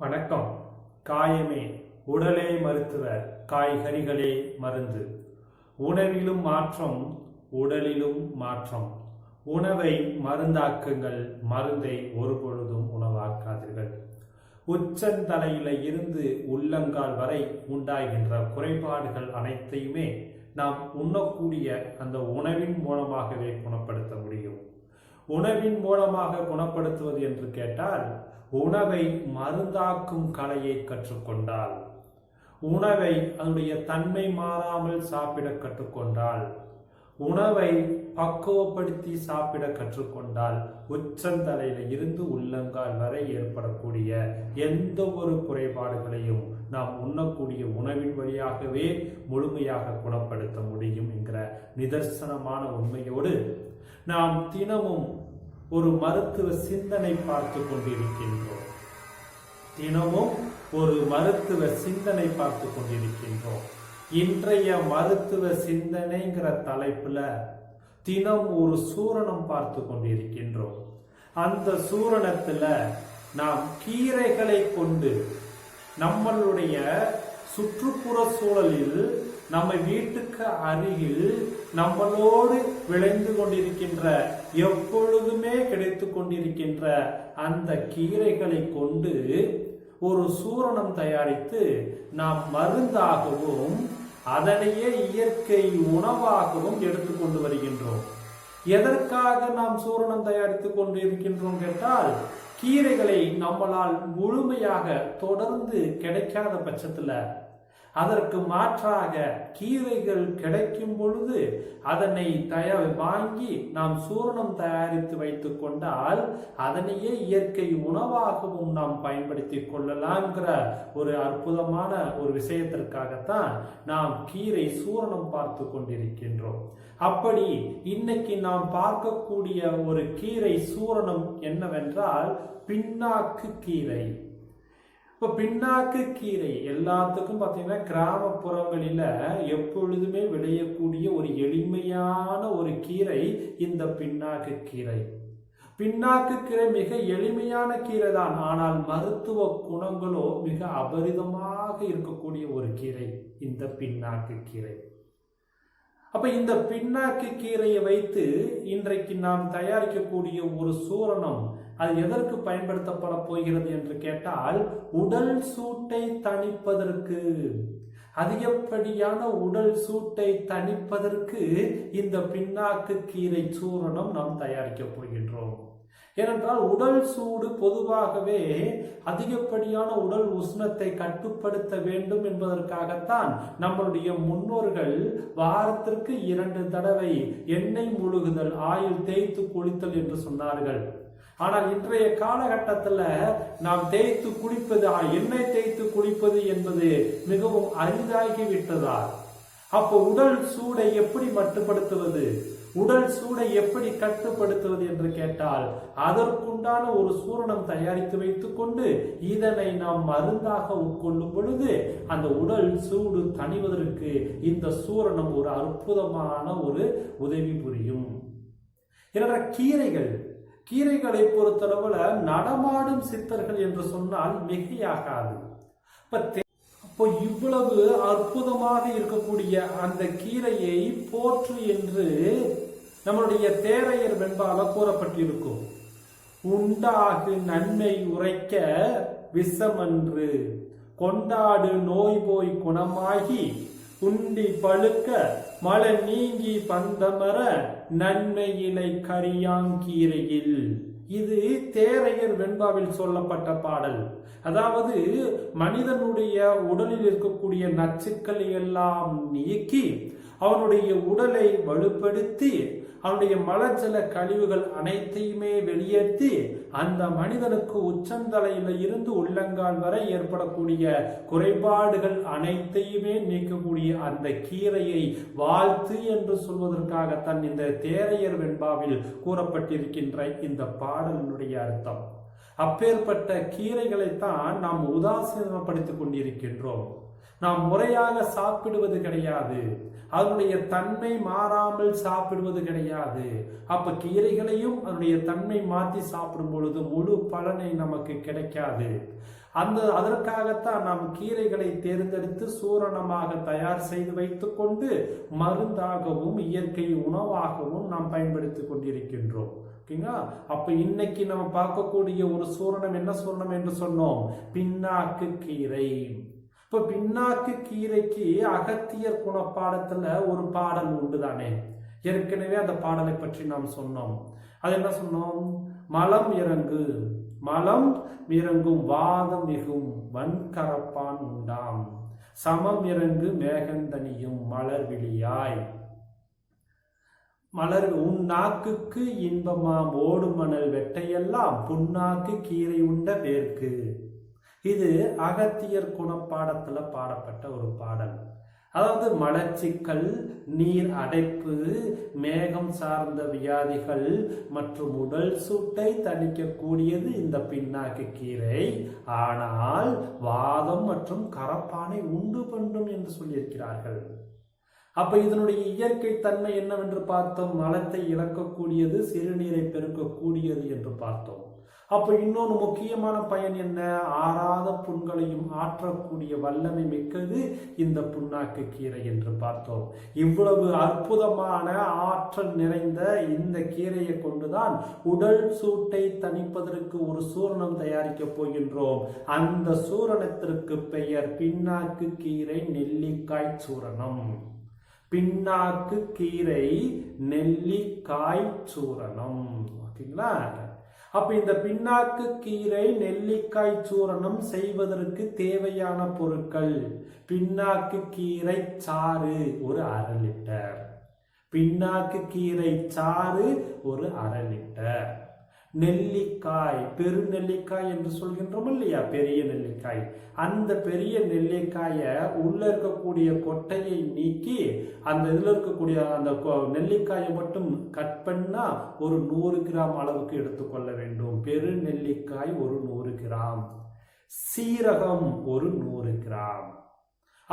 வணக்கம். காயமே உடலே மருத்துவர் காய்கறிகளே மருந்து. உணவிலும் மாற்றம் உடலிலும் மாற்றம். உணவை மருந்தாக்குங்கள் மருந்தை ஒருபொழுதும் உணவாக்காதீர்கள். உச்சந்தலையில இருந்து உள்ளங்கால் வரை உண்டாகின்ற குறைபாடுகள் அனைத்தையுமே நாம் உண்ணக்கூடிய அந்த உணவின் மூலமாகவே குணப்படுத்த முடியும். உணவின் மூலமாக குணப்படுத்துவது என்று கேட்டால் உணவை மருந்தாக்கும் கலையை கற்றுக்கொண்டால் உணவை அதனுடைய தன்மை மாறாமல் சாப்பிட கற்றுக்கொண்டால் உணவை பக்குவப்படுத்தி சாப்பிட கற்றுக்கொண்டால் உச்சந்தலையில இருந்து உள்ளங்கால் வரை ஏற்படக்கூடிய எந்த ஒரு குறைபாடுகளையும் நாம் உண்ணக்கூடிய உணவின் வழியாகவே முழுமையாக குணப்படுத்த முடியும் என்கிற நிதர்சனமான உண்மையோடு நாம் தினமும் ஒரு மருத்துவ சிந்தனை பார்த்து கொண்டிருக்கின்றோம். தினமும் ஒரு மருத்துவ சிந்தனை பார்த்து கொண்டிருக்கின்றோம். இன்றைய மருத்துவ சிந்தனைங்கிற தலைப்புல தினம் ஒரு சூரணம் பார்த்து கொண்டிருக்கின்றோம். அந்த சூரணத்துல நாம் கீரைகளை கொண்டு நம்மளுடைய சுற்றுப்புற சூழலில் நம்ம வீட்டுக்கு அருகில் நம்மளோடு விளைந்து கொண்டிருக்கின்ற எப்பொழுதுமே கிடைத்து கொண்டிருக்கின்ற அந்த கீரைகளை கொண்டு ஒரு சூரணம் தயாரித்து நாம் மருந்தாகவும் அதனையே இயற்கை உணவாகவும் எடுத்துக்கொண்டு வருகின்றோம். எதற்காக நாம் சூரணம் தயாரித்துக் கொண்டு இருக்கின்றோம் கேட்டால் கீரைகளை நம்மளால் முழுமையாக தொடர்ந்து கிடைக்காத பட்சத்துல அதற்கு மாற்றாக கீரைகள் கிடைக்கும் பொழுது அதனை தயார் வாங்கி நாம் சூரணம் தயாரித்து வைத்துக் கொண்டால் அதனையே இயற்கை உணவாகவும் நாம் பயன்படுத்தி கொள்ளலாம்ங்கிற ஒரு அற்புதமான ஒரு விஷயத்திற்காகத்தான் நாம் கீரை சூரணம் பார்த்து கொண்டிருக்கின்றோம். அப்படி இன்னைக்கு நாம் பார்க்கக்கூடிய ஒரு கீரை சூரணம் என்னவென்றால் பின்னாக்கு கீரை. இப்போ பின்னாக்கு கீரை எல்லாத்துக்கும் பார்த்தீங்கன்னா கிராமப்புறங்களில் எப்பொழுதுமே விளையக்கூடிய ஒரு எளிமையான ஒரு கீரை இந்த பின்னாக்கு கீரை. பின்னாக்கு கீரை மிக எளிமையான கீரை தான் ஆனால் மருத்துவ குணங்களோ மிக அபரிதமாக இருக்கக்கூடிய ஒரு கீரை இந்த பின்னாக்கு கீரை. அப்ப இந்த பின்னாக்கு கீரையை வைத்து இன்றைக்கு நாம் தயாரிக்கக்கூடிய ஒரு சூரணம் அது எதற்கு பயன்படுத்தப்பட போகிறது என்று கேட்டால் உடல் சூட்டை தணிப்பதற்கு. அதிகப்படியான உடல் சூட்டை தணிப்பதற்கு இந்த பின்னாக்கு கீரை சூரணம் நாம் தயாரிக்க போகின்றோம். ஏனென்றால் உடல் சூடு பொதுவாகவே அதிகப்படியான உடல் உஷ்ணத்தை கட்டுப்படுத்த வேண்டும் என்பதற்காகத்தான் நம்மளுடைய முன்னோர்கள் வாரத்திற்கு இரண்டு தடவை எண்ணெய் முழுகுதல் ஆயில் தேய்த்து குளித்தல் என்று சொன்னார்கள். ஆனால் இன்றைய காலகட்டத்தில் நாம் தேய்த்து குளிப்பது எண்ணெய் தேய்த்து குளிப்பது என்பது மிகவும் அரிதாகி விட்டதால் அப்போ உடல் சூடை எப்படி மட்டுப்படுத்துவது? உடல் சூடை எப்படி கட்டுப்படுத்துவது என்று கேட்டால் அதற்குண்டான ஒரு சூரணம் தயாரித்து வைத்துக் கொண்டு இதனை நாம் மருந்தாக உட்கொள்ளும் பொழுது அந்த உடல் சூடு தணிவதற்கு இந்த சூரணம் ஒரு அற்புதமான ஒரு உதவி புரியும். என்ற கீரைகள்? கீரைகளை பொறுத்தளவுல நடமாடும் சித்தர்கள் என்று சொன்னால் மிகையாகாது. அப்போ இவ்வளவு அற்புதமாக இருக்கக்கூடிய அந்த கீரையை போற்று என்று நம்மளுடைய தேரையர் வெண்பால கூறப்பட்டிருக்கும். உண்டாகு நன்மை உரைக்க விஷமன்று கொண்டாடு நோய் போய் குணமாகி உண்டி பழுக்க மழை நீங்கி பந்தமர நன்மையிலை கரியாங்கீரையில். இது தேரையர் வெண்பாவில் சொல்லப்பட்ட பாடல். அதாவது மனிதனுடைய உடலில் இருக்கக்கூடிய நச்சுக்களை எல்லாம் நீக்கி அவனுடைய உடலை வலுப்படுத்தி அவனுடைய மலஜல கழிவுகள் அனைத்தையுமே வெளியேற்றி அந்த மனிதனுக்கு உச்சந்தலையில இருந்து உள்ளங்கால் வரை ஏற்படக்கூடிய குறைபாடுகள் அனைத்தையுமே நீக்கக்கூடிய அந்த கீரையை வாழ்த்து என்று சொல்வதற்காகத்தான் இந்த தேரையர் வெண்பாவில் கூறப்பட்டிருக்கின்ற இந்த பாடலினுடைய அர்த்தம். அப்பேற்பட்ட கீரைகளைத்தான் நாம் உதாசீனப்படுத்திக் கொண்டிருக்கின்றோம். நாம் முறையாக சாப்பிடுவது கிடையாது. அதனுடைய தன்மை மாறாமல் சாப்பிடுவது கிடையாது. அப்ப கீரைகளையும் அதனுடைய தன்மை மாற்றி சாப்பிடும் பொழுது முழு பலனை நமக்கு கிடைக்காது. அந்த அதற்காகத்தான் நாம் கீரைகளை தேர்ந்தெடுத்து சூரணமாக தயார் செய்து வைத்துக்கொண்டு மருந்தாகவும் இயற்கை உணவாகவும் நாம் பயன்படுத்தி கொண்டிருக்கின்றோம். ஓகேங்களா? அப்ப இன்னைக்கு நம்ம பார்க்கக்கூடிய ஒரு சூரணம் என்ன சூரணம் என்று சொன்னோம்? பின்னாக்கு கீரை. இப்ப பின்னாக்கு கீரைக்கு அகத்தியர் குணப்பாடத்துல ஒரு பாடல் உண்டு தானே ஏற்கனவே அந்த பாடலை பற்றி நாம் சொன்னோம். அது என்ன சொன்னோம்? மலம் இறங்கு. மலம் இறங்கும் வாதம் மிகும் வன்கரப்பான் உண்டாம். சமம் இறங்கு மேகந்தனியும் மலர் விழியாய். மலர் உன் நாக்குக்கு இன்பமாம் ஓடு மணல் வெட்டையெல்லாம் புண்ணாக்கு கீரை உண்ட வேர்க்கு. இது அகத்தியர் குணப்பாடத்துல பாடப்பட்ட ஒரு பாடல். அதாவது மலச்சிக்கல் நீர் அடைப்பு மேகம் சார்ந்த வியாதிகள் மற்றும் உடல் சூட்டை தணிக்கக்கூடியது இந்த பின்னாக்கு கீரை. ஆனால் வாதம் மற்றும் கரப்பானை உண்டு பண்ணும் என்று சொல்லியிருக்கிறார்கள். அப்ப இதனுடைய இயற்கை தன்மை என்னவென்று பார்த்தோம். மலத்தை இழக்கக்கூடியது சிறுநீரை பெருக்கக்கூடியது என்று பார்த்தோம். அப்ப இன்னொன்று முக்கியமான பயன் என்ன? ஆறாத புண்களையும் ஆற்றக்கூடிய வல்லமை மிக்கது இந்த புண்ணாக்கு கீரை என்று பார்த்தோம். இவ்வளவு அற்புதமான ஆற்றல் நிறைந்த இந்த கீரையை கொண்டுதான் உடல் சூட்டை தணிப்பதற்கு ஒரு சூரணம் தயாரிக்க போகின்றோம். அந்த சூரணத்திற்கு பெயர் பின்னாக்கு கீரை நெல்லிக்காய் சூரணம். பின்னாக்கு கீரை நெல்லிக்காய் சூரணம். ஓகேங்களா? அப்ப இந்த பின்னாக்கு கீரை நெல்லிக்காய் சூரணம் செய்வதற்கு தேவையான பொருட்கள். பின்னாக்கு கீரை சாறு ஒரு அரை லிட்டர். பின்னாக்கு கீரை சாறு ஒரு அரை லிட்டர். நெல்லிக்காய் பெருநெல்லிக்காய் என்று சொல்கின்றோம் இல்லையா? பெரிய நெல்லிக்காய். அந்த பெரிய நெல்லிக்காயை உள்ள இருக்கக்கூடிய கொட்டையை நீக்கி அந்த இதில் இருக்கக்கூடிய அந்த நெல்லிக்காயை மட்டும் கட் பண்ணா ஒரு நூறு கிராம் அளவுக்கு எடுத்துக்கொள்ள வேண்டும். பெரு நெல்லிக்காய் ஒரு நூறு கிராம். சீரகம் ஒரு நூறு கிராம்.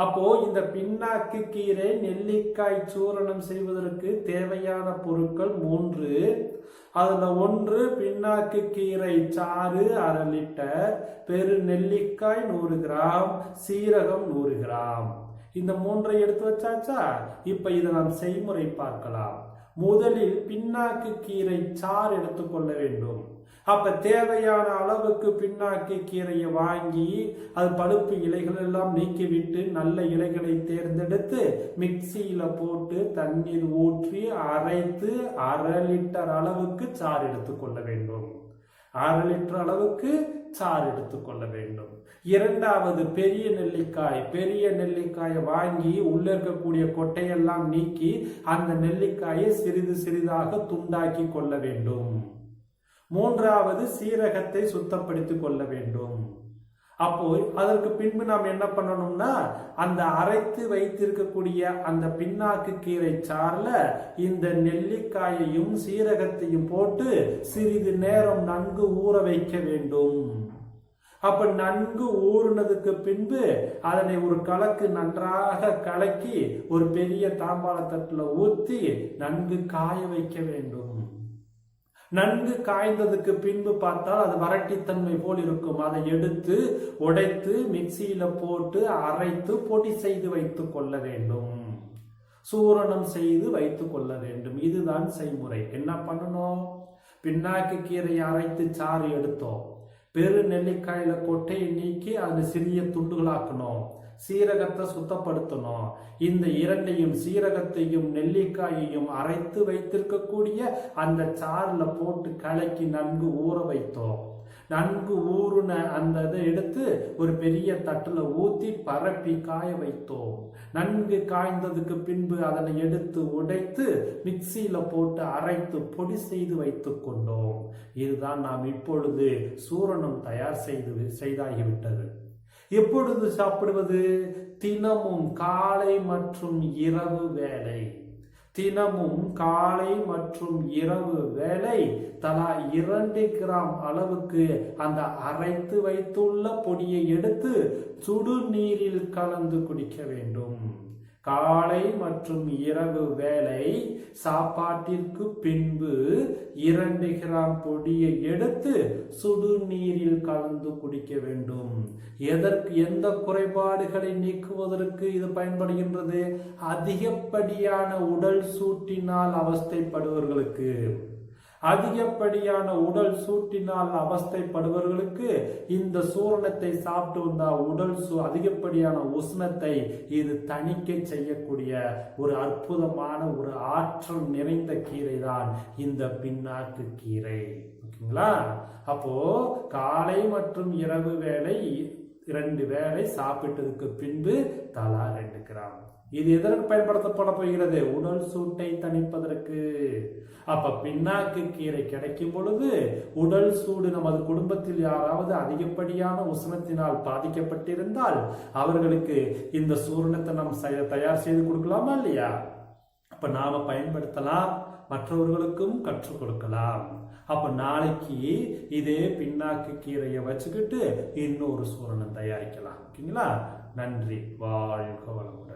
அப்போ இந்த பின்னாக்கு கீரை நெல்லிக்காய் சூரணம் செய்வதற்கு தேவையான பொருட்கள் மூன்று. அதுல ஒன்று பின்னாக்கு கீரை சாறு அரை லிட்டர் பெரு நெல்லிக்காய் நூறு கிராம் சீரகம் நூறு கிராம். இந்த மூன்றை எடுத்து வச்சாச்சா? இப்ப இதை நாம் செய்முறை பார்க்கலாம். முதலில் பின்னாக்கு கீரை சாறு எடுத்துக்கொள்ள வேண்டும். அப்ப தேவையான அளவுக்கு பின்னாக்கு கீரையை வாங்கி அது பழுப்பு இலைகள் எல்லாம் நீக்கிவிட்டு நல்ல இலைகளை தேர்ந்தெடுத்து மிக்சியில போட்டு தண்ணீர் ஊற்றி அரைத்து அரை லிட்டர் அளவுக்கு சாறு எடுத்துக்கொள்ள வேண்டும். அரை லிட்டர் அளவுக்கு சாறு எடுத்துக்கொள்ள வேண்டும். இரண்டாவது பெரிய நெல்லிக்காய். பெரிய நெல்லிக்காயை வாங்கி உள்ள இருக்கக்கூடிய கொட்டையெல்லாம் நீக்கி அந்த நெல்லிக்காயை சிறிது சிறிதாக துண்டாக்கி கொள்ள வேண்டும். மூன்றாவது சீரகத்தை சுத்தப்படுத்திக் கொள்ள வேண்டும். அப்போ அதற்கு பின்பு நாம் என்ன பண்ணணும்னா அந்த அரைத்து வைத்திருக்கக்கூடிய அந்த பின்னாக்கு கீரை சார்ல இந்த நெல்லிக்காயையும் சீரகத்தையும் போட்டு சிறிது நேரம் நன்கு ஊற வைக்க வேண்டும். அப்ப நன்கு ஊறினதுக்கு பின்பு அதனை ஒரு கலக்கு நன்றாக கலக்கி ஒரு பெரிய தாம்பாளத்தட்டுல ஊத்தி நன்கு காய வைக்க வேண்டும். நன்கு காய்ந்ததுக்கு பின்பு பார்த்தால் அது வரட்டித்தன்மை போல் இருக்கும். அதை எடுத்து உடைத்து மிக்சியில போட்டு அரைத்து பொடி செய்து வைத்துக் கொள்ள வேண்டும். சூரணம் செய்து வைத்துக் கொள்ள வேண்டும். இதுதான் செய்முறை. என்ன பண்ணணும்? பின்னாக்கு கீரையை அரைத்து சாறு எடுத்தோம். பெரு நெல்லிக்காயில கொட்டையை நீக்கி அதை சிறிய துண்டுகளாக்கணும். சீரகத்தை சுத்தப்படுத்தணும். இந்த இரண்டையும் சீரகத்தையும் நெல்லிக்காயையும் அரைத்து வைத்திருக்கக்கூடிய அந்த சாறில் போட்டு கலக்கி நன்கு ஊற வைத்தோம். நன்கு ஊறுன அந்த இதை எடுத்து ஒரு பெரிய தட்டில் ஊற்றி பரப்பி காய வைத்தோம். நன்கு காய்ந்ததுக்கு பின்பு அதனை எடுத்து உடைத்து மிக்சியில் போட்டு அரைத்து பொடி செய்து வைத்து கொண்டோம். இதுதான் நாம் இப்பொழுது சூரணம் தயார் செய்து செய்தாகிவிட்டது. எப்பொழுது சாப்பிடுவது? தினமும் காலை மற்றும் இரவு வேலை தினமும் காலை மற்றும் இரவு வேலை தலா இரண்டு கிராம் அளவுக்கு அந்த அரைத்து வைத்துள்ள பொடியை எடுத்து சுடுநீரில் கலந்து குடிக்க வேண்டும். காலை மற்றும் இரவு வேளை சாப்பாட்டிற்கு பின்பு இரண்டு கிராம் பொடியை எடுத்து சுடுநீரில் கலந்து குடிக்க வேண்டும். எதற்கு எந்த குறைபாடுகளை நீக்குவதற்கு இது பயன்படுகின்றது? அதிகப்படியான உடல் சூட்டினால் அவஸ்தைப்படுபவர்களுக்கு. அதிகப்படியான உடல் சூட்டினால் அவஸ்தைப்படுபவர்களுக்கு இந்த சூரணத்தை சாப்பிட்டு வந்தால் உடல் சூ அதிகப்படியான உஷ்ணத்தை இது தணிக்க செய்யக்கூடிய ஒரு அற்புதமான ஒரு ஆற்றல் நிறைந்த கீரை தான் இந்த பின்னாக்கு கீரை. ஓகேங்களா? அப்போ காலை மற்றும் இரவு வேளை இரண்டு வேளை சாப்பிட்டதுக்கு பின்பு தலா ரெண்டு கிராம். இது எதற்கு பயன்படுத்தப்பட போகிறது? உடல் சூட்டை தணிப்பதற்கு. அப்ப பின்னாக்கு கீரை கிடைக்கும் பொழுது உடல் சூடு நமது குடும்பத்தில் யாராவது அதிகப்படியான உஷ்ணத்தினால் பாதிக்கப்பட்டிருந்தால் அவர்களுக்கு இந்த சூரணத்தை நாம் தயார் செய்து கொடுக்கலாமா இல்லையா? அப்ப நாம பயன்படுத்தலாம். மற்றவர்களுக்கும் கற்றுக் கொடுக்கலாம். அப்ப நாளைக்கு இதே பின்னாக்கு கீரையை வச்சுக்கிட்டு இன்னொரு சூரணம் தயாரிக்கலாம். ஓகேங்களா? நன்றி. வாழ்க வளமுடன்.